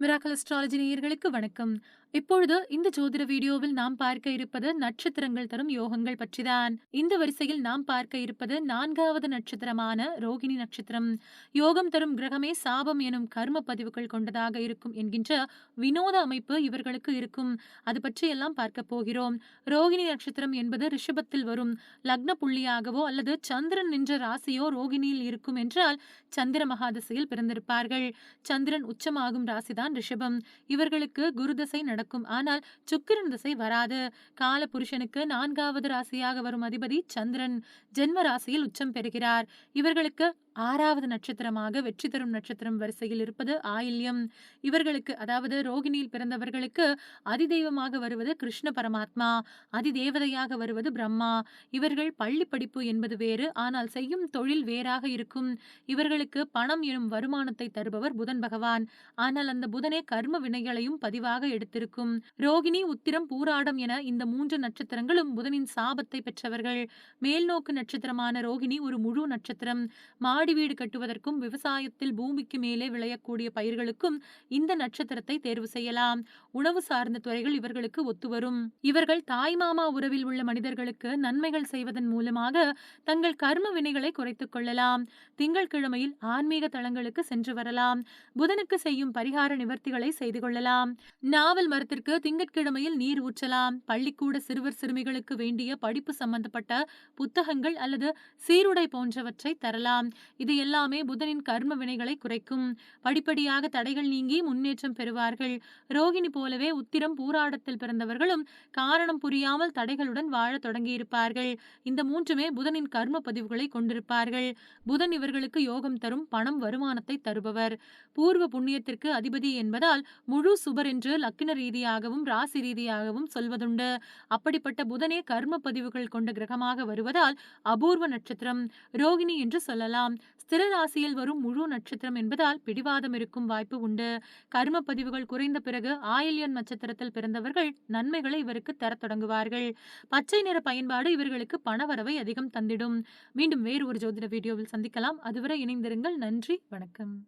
Miracle astrology நேயர்களுக்கு வணக்கம். இப்பொழுது இந்த ஜோதிட வீடியோவில் நாம் பார்க்க இருப்பது நட்சத்திரங்கள் தரும் யோகங்கள் பற்றிதான். இந்த வரிசையில் நாம் பார்க்க இருப்பது நான்காவது நட்சத்திரமான ரோகிணி நட்சத்திரம். யோகம் தரும் கிரகமே சாபம் எனும் கர்ம பதிவுகள் கொண்டதாக இருக்கும் என்கின்ற வினோத அமைப்பு இவர்களுக்கு இருக்கும். அது பற்றி எல்லாம் பார்க்க போகிறோம். ரோகிணி நட்சத்திரம் என்பது ரிஷபத்தில் வரும். லக்ன புள்ளியாகவோ அல்லது சந்திரன் நின்ற ராசியோ ரோகிணியில் இருக்கும் என்றால் சந்திர மகாதசையில் பிறந்திருப்பார்கள். சந்திரன் உச்சமாகும் ராசிதான் தான் ரிஷபம். இவர்களுக்கு குருதசை நடக்கும். ஆனால் சுக்கிரன் திசை வராது. கால புருஷனுக்கு நான்காவது ராசியாக வரும் அதிபதி சந்திரன். ஜென்ம ராசியில் உச்சம் பெறுகிறார். இவர்களுக்கு ஆறாவது நட்சத்திரமாக வெற்றி தரும் நட்சத்திரம் வரிசையில் இருப்பது ஆயில்யம். இவர்களுக்கு அதாவது ரோகிணியில் பிறந்தவர்களுக்கு அதிதெய்வமாக வருவது கிருஷ்ண பரமாத்மா. அதிதேவதையாக வருவது பிரம்மா. இவர்கள் பள்ளி படிப்பு என்பது வேறு. ஆனால் செய்யும் தொழில் வேறாக இருக்கும். இவர்களுக்கு பணம் எனும் வருமானத்தை தருபவர் புதன் பகவான். ஆனால் அந்த புதனே கர்ம வினைகளையும் பதிவாக எடுத்திருக்கும். ரோகிணி உத்திரம் பூராடம் என இந்த மூன்று நட்சத்திரங்களும் புதனின் சாபத்தை பெற்றவர்கள். மேல்நோக்கு நட்சத்திரமான ரோகிணி ஒரு முழு நட்சத்திரம். மாடி வீடு கட்டுவதற்கும் விவசாயத்தில் பூமிக்கு மேலே விளையக்கூடிய பயிர்களுக்கும் இந்த நட்சத்திரத்தை தேர்வு செய்யலாம். உணவு சார்ந்த துறைகள் இவர்களுக்கு ஒத்துவரும். இவர்கள் தாய்மாமா உறவில் உள்ள மனிதர்களுக்கு நன்மைகள் செய்வதன் மூலமாக தங்கள் கர்ம வினைகளை குறைத்துக் கொள்ளலாம். திங்கட்கிழமையில் ஆன்மீக தளங்களுக்கு சென்று வரலாம். புதனுக்கு செய்யும் பரிகார நிவர்த்திகளை செய்து கொள்ளலாம். நாவல் மரத்திற்கு திங்கட்கிழமையில் நீர் ஊற்றலாம். பள்ளிக்கூட சிறுவர் சிறுமிகளுக்கு வேண்டிய படிப்பு சம்பந்தப்பட்ட புத்தகங்கள் அல்லது சீருடை போன்றவற்றை தரலாம். இது எல்லாமே புதனின் கர்ம வினைகளை குறைக்கும். படிப்படியாக தடைகள் நீங்கி முன்னேற்றம் பெறுவார்கள். ரோகிணி போலவே உத்திரம் பூராடத்தில் பிறந்தவர்களும் காரணம் புரியாமல் தடைகளுடன் வாழ தொடங்கியிருப்பார்கள். இந்த மூன்றுமே புதனின் கர்ம பதிவுகளை கொண்டிருப்பார்கள். புதன் இவர்களுக்கு யோகம் தரும் பணம் வருமானத்தை தருபவர். பூர்வ புண்ணியத்திற்கு அதிபதி என்பதால் முழு சுபர் என்று லக்கின ரீதியாகவும் ராசி ரீதியாகவும் சொல்வதுண்டு. அப்படிப்பட்ட புதனே கர்ம பதிவுகள் கொண்ட கிரகமாக வருவதால் அபூர்வ நட்சத்திரம் ரோகிணி என்று சொல்லலாம். ஸ்திர ராசியில் வரும் முழு நட்சத்திரம் என்பதால் பிடிவாதம் இருக்கும் வாய்ப்பு உண்டு. கர்ம பதிவுகள் குறைந்த பிறகு ஆயில்யன் நட்சத்திரத்தில் பிறந்தவர்கள் நன்மைகளை இவருக்கு தரத் தொடங்குவார்கள். பச்சை நிற பயன்பாடு இவர்களுக்கு பணவரவை அதிகம் தந்திடும். மீண்டும் வேறு ஒரு ஜோதிட வீடியோவில் சந்திக்கலாம். அதுவரை இணைந்திருங்கள். நன்றி. வணக்கம்.